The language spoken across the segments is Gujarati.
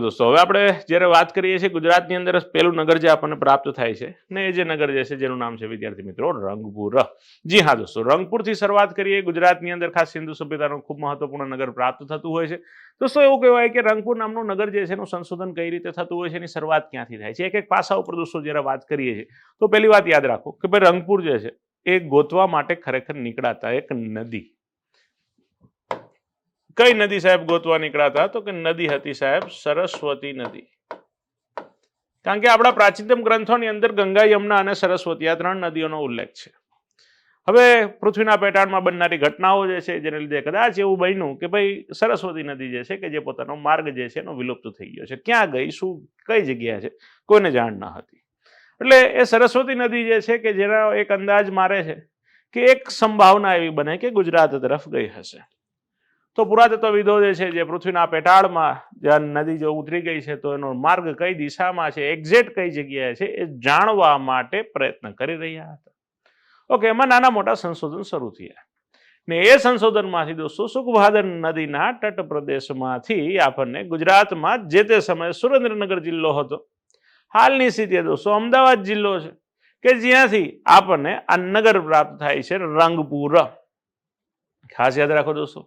દોસ્તો, હવે આપણે જ્યારે વાત કરીએ છીએ ગુજરાતની અંદર પહેલું નગર જે આપણને પ્રાપ્ત થાય છે ને એ જે નગર જે છે, જેનું નામ છે વિદ્યાર્થી મિત્રો રંગપુર. જી હા દોસ્તો, રંગપુરથી શરૂઆત કરીએ, ગુજરાતની અંદર ખાસ સિંધુ સભ્યતાનું ખૂબ મહત્વપૂર્ણ નગર પ્રાપ્ત થતું હોય છે. દોસ્તો, એવું કહેવાય કે રંગપુર નામનું નગર જે છે, એનું સંશોધન કઈ રીતે થતું હોય છે, એની શરૂઆત ક્યાંથી થાય છે? એક એક પાસા ઉપર દોસ્તો જ્યારે વાત કરીએ છીએ, તો પહેલી વાત યાદ રાખો કે ભાઈ રંગપુર જે છે, એ ગોતવા માટે ખરેખર નીકળાતા એક નદી. કઈ નદી સાહેબ ગોતવા નીકળાતા? તો કે નદી હતી સાહેબ, સરસ્વતી નદી. કારણ કે આપણા પ્રાચીનતમ ગ્રંથોની અંદર ગંગા, યમુના અને સરસ્વતી આ ત્રણ નદીઓનો ઉલ્લેખ છે. હવે પૃથ્વીના પેટાળમાં બનનારી ઘટનાઓ જે છે, જેને લીધે કદાચ એવું બન્યું કે ભાઈ સરસ્વતી નદી જે છે કે જે પોતાનો માર્ગ જે છે એનો વિલુપ્ત થઈ ગયો છે. ક્યાં ગઈ? શું, કઈ જગ્યા છે? કોઈને જાણ ન હતી. એટલે એ સરસ્વતી નદી જે છે કે જેનો એક અંદાજ મારે છે કે એક સંભાવના એવી બને કે ગુજરાત તરફ ગઈ હશે. તો પુરાતત્વવિદો જે છે, જે પૃથ્વીના પેટાળમાં નદી જો ઉતરી ગઈ છે, તો એનો માર્ગ કઈ દિશામાં છે એક્ઝેક્ટ કઈ જગ્યાએ છે, એ જાણવા માટે પ્રયત્ન કરી રહ્યા હતા. ઓકે એમાં નાના મોટા સંશોધન શરૂ થયા. ને એ સંશોધનમાંથી દોસ્તો, સુખભાદર નદીના તટ પ્રદેશમાંથી આપણને ગુજરાતમાં જે તે સમયે સુરેન્દ્રનગર જિલ્લો હતો. હાલની સ્થિતિએ દોસ્તો અમદાવાદ જિલ્લો છે, કે જ્યાંથી આપણને આ નગર પ્રાપ્ત થાય છે રંગપુર ખાસ યાદ રાખો દોસ્તો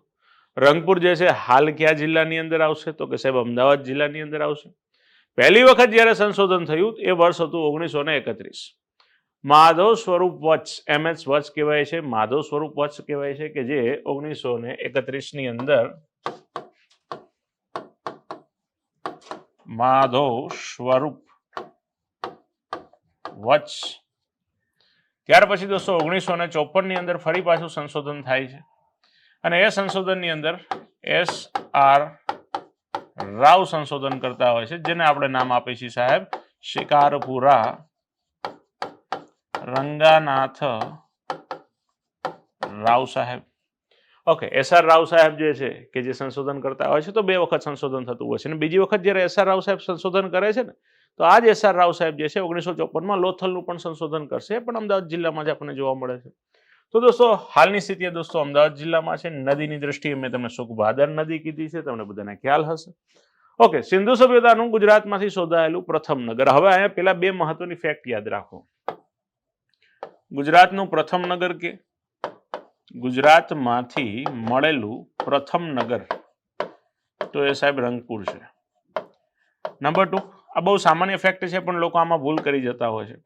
રંગપુર જે છે, હાલ કયા જિલ્લાની અંદર આવશે? તો કે સાહેબ, અમદાવાદ જિલ્લાની અંદર આવશે. પહેલી વખત જ્યારે સંશોધન થયું, એ વર્ષ હતું ઓગણીસો ને એકત્રીસ. માધવ સ્વરૂપ વત્સ, એમ એચ વત્સ કહેવાય છે. માધવ સ્વરૂપ વત્સ કહેવાય છે કે જે ઓગણીસો ને એકત્રીસની અંદર માધવ સ્વરૂપ વત્સ. ત્યાર પછી દોસ્તો, ઓગણીસો ને ચોપનની અંદર ફરી પાછું સંશોધન થાય છે. અને એ સંશોધનની અંદર એસ આર રાવ સંશોધન કરતા હોય છે, જેને આપણે નામ આપીએ છીએ સાહેબ. શિકારપુરા રંગાનાથ રાવ સાહેબ. ઓકે એસ આર રાવ સાહેબ જે છે, કે જે સંશોધન કરતા હોય છે, તો બે વખત સંશોધન થતું હોય છે. અને બીજી વખત જ્યારે એસઆર રાવ સાહેબ સંશોધન કરે છે ને, તો આ જ એસ આર રાવ સાહેબ જે છે, ઓગણીસો ચોપનમાં લોથલનું પણ સંશોધન કરશે, પણ અમદાવાદ જિલ્લામાં જ આપણને જોવા મળે છે. તો દોસ્તો, હાલની સ્થિતિ દોસ્તો અમદાવાદ જિલ્લામાં છે. નદીની દ્રષ્ટિએ મેં તમને સુખભાદર નદી કીધી છે. તમને બધાને ખ્યાલ હશે. ઓકે સિંધુ સભ્યતાનું ગુજરાતમાંથી શોધાયેલું પ્રથમ નગર. હવે અહીંયા પેલા બે મહત્વની ફેક્ટ યાદ રાખો. ગુજરાતનું પ્રથમ નગર કે? ગુજરાતમાંથી મળેલું પ્રથમ નગર તો એ સાહેબ રંગપુર છે. નંબર ટુ આ બહુ સામાન્ય ફેક્ટ છે પણ લોકો આમાં ભૂલ કરી જતા હોય છે.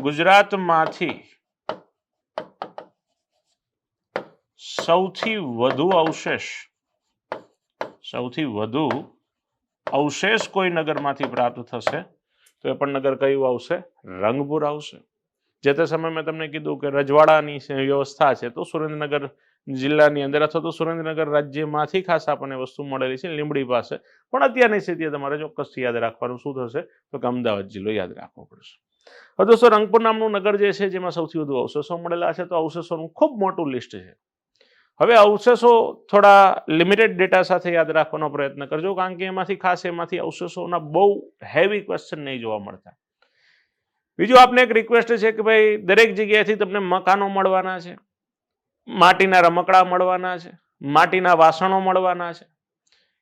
ગુજરાતમાંથી સૌથી વધુ અવશેષ, સૌથી વધુ અવશેષ કોઈ નગરમાંથી પ્રાપ્ત થશે, તો એ પણ નગર કયું આવશે? રંગપુર આવશે. જે તે સમયે મેં તમને કીધું કે રજવાડાની વ્યવસ્થા છે, તો સુરેન્દ્રનગર જિલ્લાની અંદર અથવા તો સુરેન્દ્રનગર રાજ્યમાંથી ખાસ આપણને વસ્તુ મળેલી છે, લીંબડી પાસે. પણ અત્યારની સ્થિતિએ તમારે ચોક્કસથી યાદ રાખવાનું શું થશે? તો કે અમદાવાદ જિલ્લો યાદ રાખવો પડશે. હવે દોસ્તો, રંગપુર નામનું નગર જે છે, જેમાં સૌથી વધુ અવશેષો મળેલા છે, તો અવશેષોનું ખૂબ મોટું લિસ્ટ છે. હવે અવશેષો થોડા લિમિટેડ ડેટા સાથે યાદ રાખવાનો પ્રયત્ન કરજો, કારણ કે એમાંથી ખાસ એમાંથી અવશેષોના બહુ હેવી ક્વેશ્ચન નહીં જોવા મળતા. બીજું આપને એક રિક્વેસ્ટ છે કે ભાઈ, દરેક જગ્યાએથી તમને મકાનો મળવાના છે, માટીના રમકડા મળવાના છે, માટીના વાસણો મળવાના છે.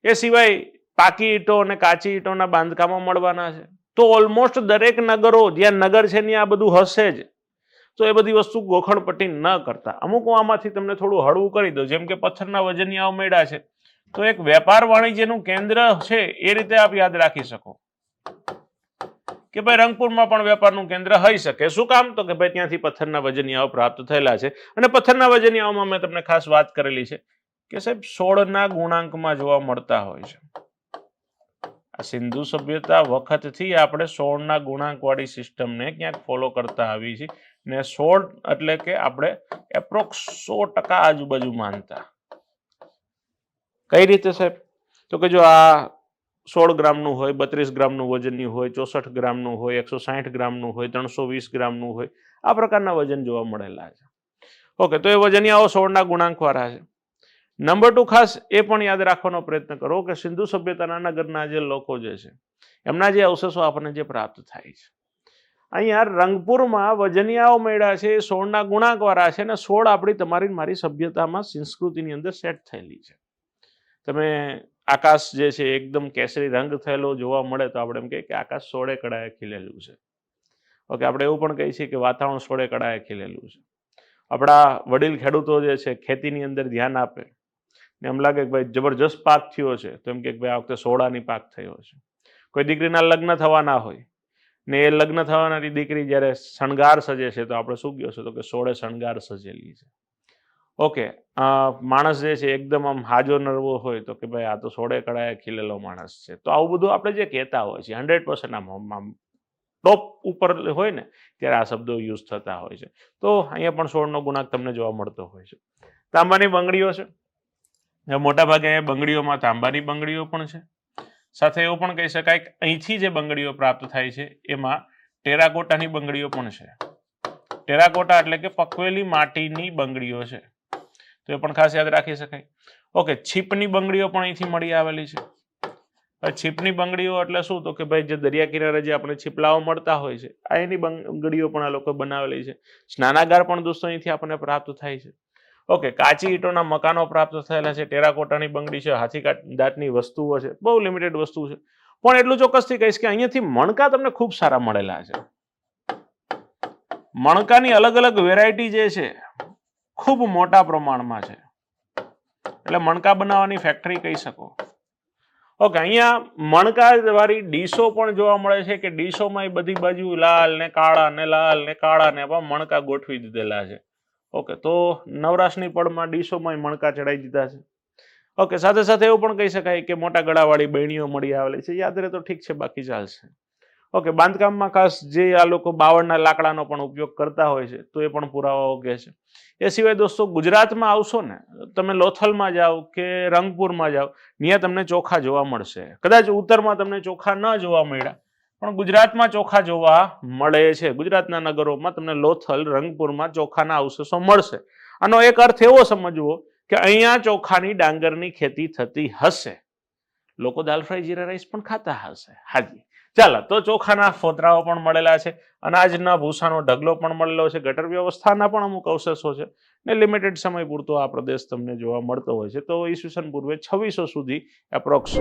એ સિવાય પાકી ઈંટો અને કાચી ઈંટોના બાંધકામો મળવાના છે. તો ઓલમોસ્ટ દરેક નગરો, જ્યાં નગર છે, ત્યાં આ બધું હશે જ. તો એ બધી વસ્તુ ગોખણપટ્ટી ન કરતા. અમુક હું આમાંથી તમને થોડું હળવું કરી દઉં, જેમ કે પથ્થરના વજનિયાઓ મેળા છે. તો એક વેપાર વાણિજ્યનું કેન્દ્ર છે, એ રીતે આપ યાદ રાખી શકો. કે ભાઈ રંગપુરમાં પણ વેપારનું કેન્દ્ર હોઈ શકે. શું કામ? તો કે ભાઈ ત્યાંથી પથ્થરના વજનિયાઓ પ્રાપ્ત થયેલા છે. અને પથ્થરના વજનિયાઓમાં મેં તમને ખાસ વાત કરેલી છે કે સાહેબ, સોળના ગુણાંકમાં જોવા મળતા હોય છે. આ સિંધુ સભ્યતા વખતથી આપણે સોળના ગુણાંકવાળી સિસ્ટમને ક્યાંક ફોલો કરતા આવી છીએ. ને સોળ એટલે કે આપણે એપ્રોક્સ સો ટકા આજુબાજુ માનતા. કઈ રીતે સાહેબ? તો કે જો આ સોળ ગ્રામનું હોય, બત્રીસ ગ્રામનું વજનની હોય, ચોસઠ ગ્રામનું હોય, એકસો સાઠ ગ્રામનું હોય, ત્રણસો વીસ ગ્રામનું હોય, આ પ્રકારના વજન જોવા મળેલા છે. ઓકે, તો એ વજનિયાઓ સોળના ગુણાંકવાળા છે. નંબર ટુ ખાસ એ પણ યાદ રાખવાનો પ્રયત્ન કરો કે સિંધુ સભ્યતાના નગરના જે લોકો જે છે, એમના જે અવશેષો આપણને જે પ્રાપ્ત થાય છે. અહીંયા રંગપુરમાં વજનિયાઓ મળ્યા છે એ સોળના ગુણાકવાળા છે અને સોળ આપણી તમારી મારી સભ્યતામાં સંસ્કૃતિની અંદર સેટ થયેલી છે. તમે આકાશ જે છે એકદમ કેસરી રંગ થયેલો જોવા મળે તો આપણે એમ કહીએ કે આકાશ સોળે કળાએ ખીલેલું છે. ઓકે, આપણે એવું પણ કહીએ છીએ કે વાતાવરણ સોળે કળાએ ખીલેલું છે. આપણા વડીલ ખેડૂતો જે છે ખેતીની અંદર ધ્યાન આપે. ને એમ લાગે કે ભાઈ જબરજસ્ત પાક થયો છે, તો એમ કે ભાઈ આ વખતે સોળાની પાક થયો છે. કોઈ દીકરીના લગ્ન થવાના હોય ને એ લગ્ન થવાનારી દીકરી જ્યારે શણગાર સજે છે, તો આપણે શું કહ્યું છે તો કે સોળે શણગાર સજેલી છે. ઓકે માણસ જે છે, એકદમ આમ હાજો નરવો હોય તો કે ભાઈ આ તો સોળે કળાએ ખીલેલો માણસ છે. તો આવું બધું આપણે જે કહેતા હોય છે, હંડ્રેડ પર્સન્ટ આમ ટોપ ઉપર હોય ને, ત્યારે આ શબ્દો યુઝ થતા હોય છે. તો અહીંયા પણ સોળનો ગુણાંક તમને જોવા મળતો હોય છે. તાંબાની બંગડીઓ છે. મોટાભાગે અહીંયા બંગડીઓમાં તાંબાની બંગડીઓ પણ છે. સાથે એવું પણ કહી શકાય કે અહીંથી જે બંગડીઓ પ્રાપ્ત થાય છે, એમાં ટેરાકોટાની બંગડીઓ પણ છે. ટેરાકોટા એટલે કે પકવેલી માટીની બંગડીઓ છે. તો એ પણ ખાસ યાદ રાખી શકાય. ઓકે છીપની બંગડીઓ પણ અહીંથી મળી આવેલી છે. છીપની બંગડીઓ એટલે શું? તો કે ભાઈ, જે દરિયા કિનારે જે આપણે છીપલાઓ મળતા હોય છે, આ એની બંગડીઓ પણ આ લોકો બનાવેલી છે. સ્નાનાગાર પણ દોસ્તો અહીંથી આપણને પ્રાપ્ત થાય છે. ઓકે કાચી ઈંટોના મકાનો પ્રાપ્ત થયેલા છે, ટેરાકોટાની બંગડી છે હાથીકાટ દાંતની વસ્તુઓ છે, બહુ લિમિટેડ વસ્તુ છે. પણ એટલું ચોક્કસથી કહીશ કે અહીંયાથી મણકા તમને ખૂબ સારા મળેલા છે. મણકાની અલગ અલગ વેરાયટી જે છે, ખૂબ મોટા પ્રમાણમાં છે. એટલે મણકા બનાવવાની ફેક્ટરી કહી શકો. ઓકે અહીંયા મણકાવાળી ડીશો પણ જોવા મળે છે કે ડીશોમાં એ બધી બાજુ લાલ ને કાળા ને લાલ ને કાળા ને એવા મણકા ગોઠવી દીધેલા છે. ઓકે તો નવરાશની પળમાં ડીશોમાં મણકા ચડાવી દીધા છે. ઓકે સાથે સાથે એવું પણ કહી શકાય કે મોટા ગળાવાળી બહેણીઓ મળી આવેલી છે. યાદ રહે તો ઠીક છે, બાકી ચાલશે. ઓકે બાંધકામમાં ખાસ જે આ લોકો બાવળના લાકડાનો પણ ઉપયોગ કરતા હોય છે, તો એ પણ પુરાવાઓ કહે છે. એ સિવાય દોસ્તો ગુજરાતમાં આવશો ને, તમે લોથલમાં જાઓ કે રંગપુરમાં જાઓ ત્યાં તમને ચોખા જોવા મળશે. કદાચ ઉત્તરમાં તમને ચોખા ન જોવા મળ્યા પણ ગુજરાતમાં ચોખા જોવા મળે છે. ગુજરાતના નગરોમાં તમને લોથલ, રંગપુરમાં ચોખાના અવશેષો મળશે. આનો એક અર્થ એવો સમજવો કે અહીંયા ચોખાની ડાંગરની ખેતી થતી હશે. લોકો દાલ ફ્રાય જીરા રાઈસ પણ ખાતા હશે. હાજી. ચાલો, તો ચોખાના ફોતરાઓ પણ મળેલા છે અનાજના ભૂસાનો ઢગલો પણ મળેલો છે. ગટર વ્યવસ્થાના પણ અમુક અવશેષો છે ને લિમિટેડ સમય પૂરતો આ પ્રદેશ તમને જોવા મળતો હોય છે. તો ઈસવીસન પૂર્વે છવ્વીસો સુધી એપ્રોક્સ